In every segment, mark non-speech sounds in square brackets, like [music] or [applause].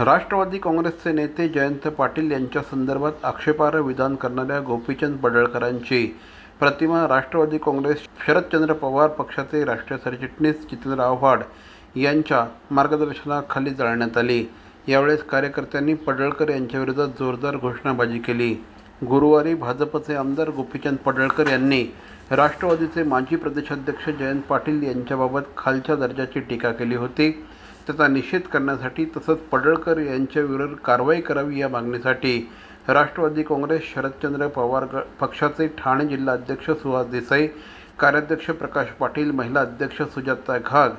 राष्ट्रवादी काँग्रेसचे नेते जयंत पाटील यांच्या संदर्भात आक्षेपार्ह विधान करणाऱ्या गोपीचंद पडळकरांची प्रतिमा राष्ट्रवादी काँग्रेस शरदचंद्र पवार पक्षाचे राष्ट्रीय सरचिटणीस जितेंद्र आव्हाड यांच्या मार्गदर्शनाखाली जाळण्यात आली. यावेळेस कार्यकर्त्यांनी पडळकर यांच्याविरोधात जोरदार घोषणाबाजी केली. गुरुवारी भाजपचे आमदार गोपीचंद पडळकर यांनी राष्ट्रवादीचे माजी प्रदेशाध्यक्ष जयंत पाटील यांच्याबाबत खालच्या दर्जाची टीका केली होती. त्याचा निषेध करण्यासाठी तसंच पडळकर यांच्याविरोधात कारवाई करावी या मागणीसाठी राष्ट्रवादी काँग्रेस शरदचंद्र पवार ग पक्षाचे ठाणे जिल्हा अध्यक्ष सुहास देसाई कार्याध्यक्ष प्रकाश पाटील महिला अध्यक्ष सुजाता घाग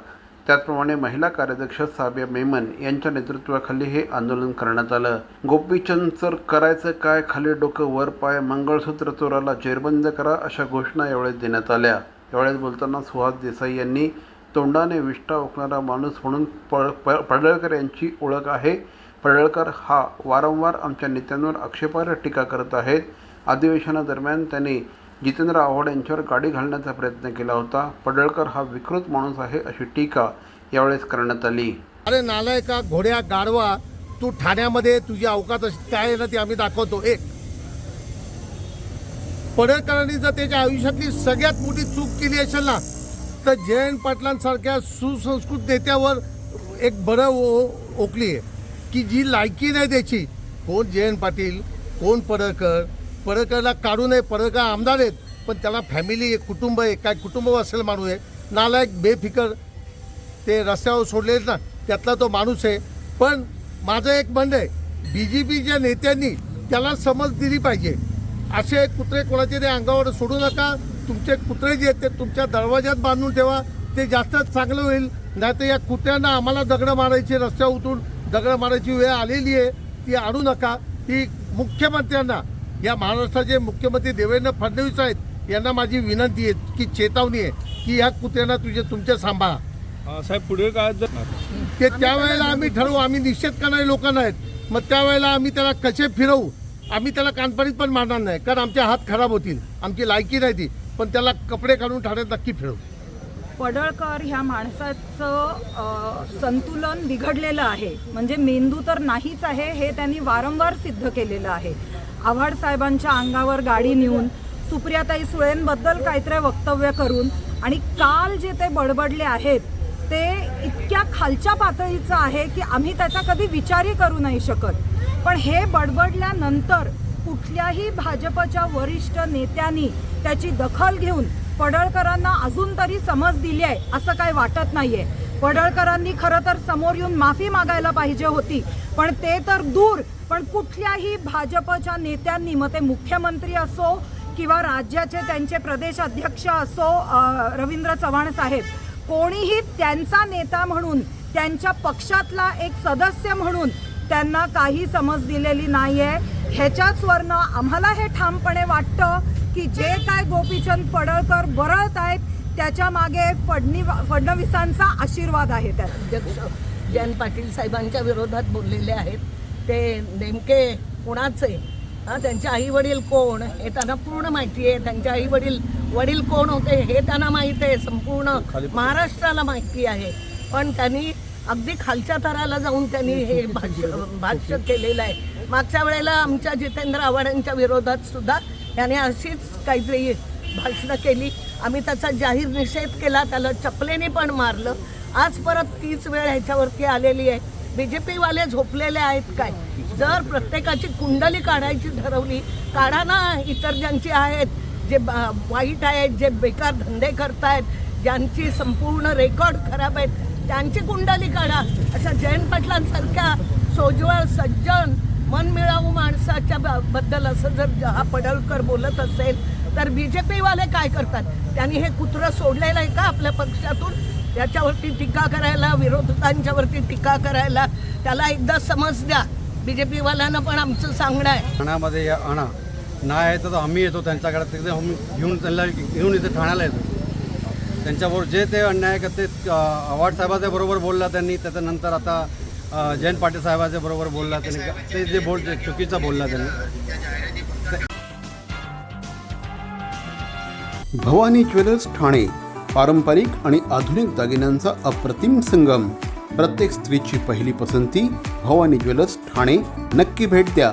त्याचप्रमाणे महिला कार्याध्यक्ष साबिया मेमन यांच्या नेतृत्वाखाली हे आंदोलन करण्यात आलं. गोपीचंद सर करायचं काय? खाली डोकं वर पाय मंगळसूत्र चोराला जेरबंद करा अशा घोषणा यावेळेस देण्यात आल्या. यावेळेस बोलताना सुहास देसाई यांनी तोंडाने विष्ठा ओकणारा माणूस म्हणून पळ प पडळकर यांची ओळख आहे. पडळकर हा वारंवार आमच्या नेत्यांवर आक्षेपार्ह टीका करत आहेत. अधिवेशनादरम्यान त्यांनी जितेंद्र आव्हाड यांच्यावर गाडी घालण्याचा प्रयत्न केला होता. पडळकर हा विकृत माणूस आहे अशी टीका यावेळेस करण्यात आली. अरे नालायका घोड्या गाडवा तू ठाण्यामध्ये तुझी अवकात अशी काय आहे ना ती आम्ही दाखवतो. एक. पडळकरांनी जर त्याच्या आयुष्यातली सगळ्यात मोठी चूक केली असेल ना तर जयंत पाटलांसारख्या सुसंस्कृत नेत्यावर एक बरं ओ ओकली आहे. की जी लायकी नाही त्याची कोण जयंत पाटील कोण पडळकर पडळकरला काढू नये पडळकर आमदार आहेत पण त्याला फॅमिली एक कुटुंब आहे काय कुटुंब असेल माणूस आहे नालायक बेफिकर ते रस्त्यावर सोडले ना त्यातला तो माणूस आहे. पण माझं एक म्हणणं आहे बी जे पीच्या नेत्यांनी त्याला समज दिली पाहिजे असे कुत्रे कोणाचे ते अंगावर सोडू नका तुमचे कुत्रे जे आहेत ते तुमच्या दरवाज्यात बांधून ठेवा. ते जास्त चांगलं होईल. नाही तर या कुत्र्यांना आम्हाला दगडं मारायची रस्त्यावर उतरून. दगडं मारायची वेळ आलेली आहे. ती आणू नका. ती मुख्यमंत्र्यांना या महाराष्ट्राचे मुख्यमंत्री देवेंद्र फडणवीस आहेत यांना माझी विनंती आहे की चेतावणी आहे की ह्या कुत्र्यांना तुझे तुमच्या सांभाळा. साहेब काळात जर ते त्यावेळेला आम्ही ठरवू. आम्ही निषेध करणारे लोक नाहीत. मग त्यावेळेला आम्ही त्याला कसे फिरवू? आम्ही त्याला कानपणीत पण मारणार नाही कारण आमचे हात खराब होतील. आमची लायकी नाही ती. पण त्याला कपडे काढून ठाण्यात नक्की फिरवू. पडळकर ह्या माणसाचं संतुलन बिघडलेलं आहे. म्हणजे मेंदू तर नाहीच आहे हे त्यांनी वारंवार सिद्ध केलेलं आहे. आव्हाड साहेबांच्या अंगावर गाडी नेऊन सुप्रियाताई सुळेंबद्दल काहीतरी वक्तव्य करून आणि काल जे ते बडबडले आहेत ते इतक्या खालच्या पातळीचं आहे की आम्ही त्याचा कधी विचारही करू नाही शकत. पण हे बडबडल्यानंतर कुठल्याही भाजपच्या वरिष्ठ नेत्यांनी त्याची दखल घेऊन पडळकरांना अजून तरी समज दिली आहे असं काही वाटत नाहीये. पडळकरांनी खरं तर समोर येऊन माफी मागायला पाहिजे होती पण ते तर दूर. पण कुठल्याही भाजपच्या नेत्यांनी मग ते मुख्यमंत्री असो किंवा राज्याचे त्यांचे प्रदेश अध्यक्ष असो रवींद्र चव्हाण साहेब कोणीही त्यांचा नेता म्हणून त्यांच्या पक्षातला एक सदस्य म्हणून त्यांना काही समज दिलेली नाहीये. ह्याच्याच वरनं आम्हाला हे ठामपणे वाटतं की जे काय गोपीचंद पडळकर बरळत आहेत त्याच्यामागे फडणी फडणवीसांचा आशीर्वाद आहे त्यात. अध्यक्ष जयंत पाटील साहेबांच्या विरोधात बोललेले आहेत. ते नेमके कोणाचे? हा त्यांचे आई वडील कोण? हे त्यांना पूर्ण माहिती आहे. त्यांचे आई वडील वडील कोण होते हे त्यांना माहिती आहे. संपूर्ण महाराष्ट्राला माहिती आहे. पण त्यांनी अगदी खालच्या थराला जाऊन त्यांनी हे [laughs] भाष्य भाष्य केलेलं आहे. मागच्या वेळेला आमच्या जितेंद्र आव्हाडांच्या विरोधात सुद्धा त्याने अशीच काहीतरी भाषणं केली. आम्ही त्याचा जाहीर निषेध केला त्याला चपलेने पण मारलं. आज परत तीच वेळ ह्याच्यावरती आलेली आहे. बी जे पीवाले झोपलेले आहेत काय? जर प्रत्येकाची कुंडली काढायची ठरवली काढा ना इतर ज्यांची आहेत जे बा- वाईट आहेत जे बेकार धंदे करतायत ज्यांची संपूर्ण रेकॉर्ड खराब आहेत त्यांची कुंडली काढा. अशा जयंत पाटलांसारख्या सोज्वळ सज्जन मनमिळावू माणसाच्या ब- बद्दल असं जर ज- हा पडळकर बोलत असेल तर बी जे पीवाले काय करतात? त्यांनी हे कुत्रं सोडलेलं आहे का आपल्या पक्षातून? त्याच्यावरती टीका करायला विरोधकांच्यावरती टीका करायला. त्याला एकदा समज द्या. बी जे पीवाल्यांना पण आमचं सांगणं आहे. ठाण्यामध्ये आणा. नाही येतो तर आम्ही येतो त्यांच्याकडे. तिथे आम्ही घेऊन त्यांना घेऊन इथे ठाण्याला येतो. त्यांच्याबरोबर जे ते अन्याय करते आव्हाड साहेबाच्या बरोबर बोलला त्यांनी त्याच्यानंतर आता जयंत पाटील साहेबाच्या बरोबर बोलला त्यांनी ते जे बोल चुकीचा चुकीचं बोलला त्यांनी. भवानी ज्वेलर्स ठाणे पारंपरिक आणि आधुनिक दागिन्यांचा अप्रतिम संगम. प्रत्येक स्त्रीची पहिली पसंती भवानी ज्वेलर्स ठाणे. नक्की भेट द्या.